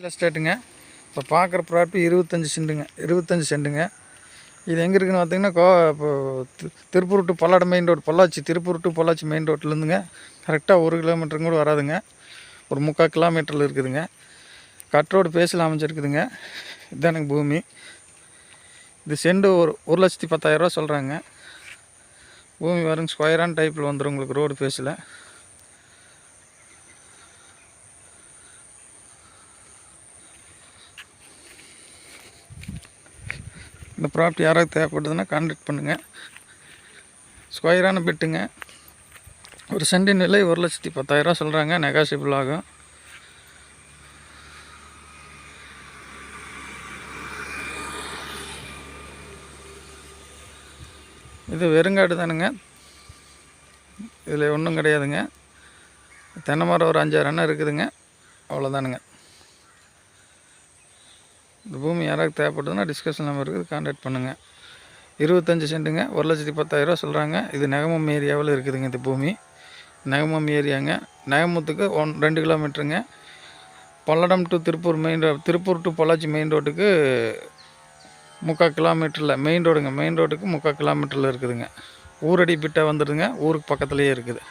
Real எஸ்டேட்டுங்க இப்போ பார்க்குற property இருபத்தஞ்சி சென்ட்டுங்க இருபத்தஞ்சி சென்ட்டுங்க இது எங்கே இருக்குதுன்னு பார்த்தீங்கன்னா கோ இப்போ Tiruppur to Palladam main road Pollachi Tiruppur to Pollachi main ரோட்லேருந்துங்க கரெக்டாக ஒரு கிலோமீட்டருங்க கூட வராதுங்க. ஒரு முக்கால் கிலோமீட்டரில் இருக்குதுங்க. கட் ரோடு பேசில் அமைஞ்சிருக்குதுங்க. இதுதான் எனக்கு பூமி. இது செண்டு ஒரு ஒரு லட்சத்தி பத்தாயிரரூவா சொல்கிறாங்க பூமி வரும் ஸ்கொயரான டைப்பில் வந்துடும் உங்களுக்கு ரோடு பேஸில் இந்த ப்ராப்பர்ட்டி யாராவது தேவைப்படுதுன்னா கான்டாக்ட் பண்ணுங்கள் ஸ்கொயரான பெட்டுங்க ஒரு சென்டின் விலை ஒரு லட்சத்தி பத்தாயிரரூவா சொல்கிறாங்க நெகாசிபிள் ஆகும். இது வெறுங்காடு தானுங்க. இதில் ஒன்றும் கிடையாதுங்க. தென்னை மரம் ஒரு அஞ்சாறு அண்ணன் இருக்குதுங்க. அவ்வளோதானுங்க இந்த பூமி யாராவது தேவைப்படுதுன்னா டிஸ்கஷன் நம்பர் இருக்குது கான்டாக்ட் பண்ணுங்கள் இருபத்தஞ்சி சென்ட்டுங்க ஒரு லட்சத்தி பத்தாயிரரூவா சொல்கிறாங்க இது நெகமம் ஏரியாவில் இருக்குதுங்க இந்த பூமி. நெகமம் ஏரியாங்க. நெகமத்துக்கு ஒன் ரெண்டு கிலோமீட்டருங்க. Palladam to Tiruppur main road Tiruppur to Pollachi main ரோட்டுக்கு முக்கால் கிலோமீட்டரில் மெயின் ரோடுங்க மெயின் ரோட்டுக்கு முக்கால் கிலோமீட்டரில் இருக்குதுங்க. ஊரடி பிட்டை வந்துடுதுங்க. ஊருக்கு பக்கத்துலேயே இருக்குது.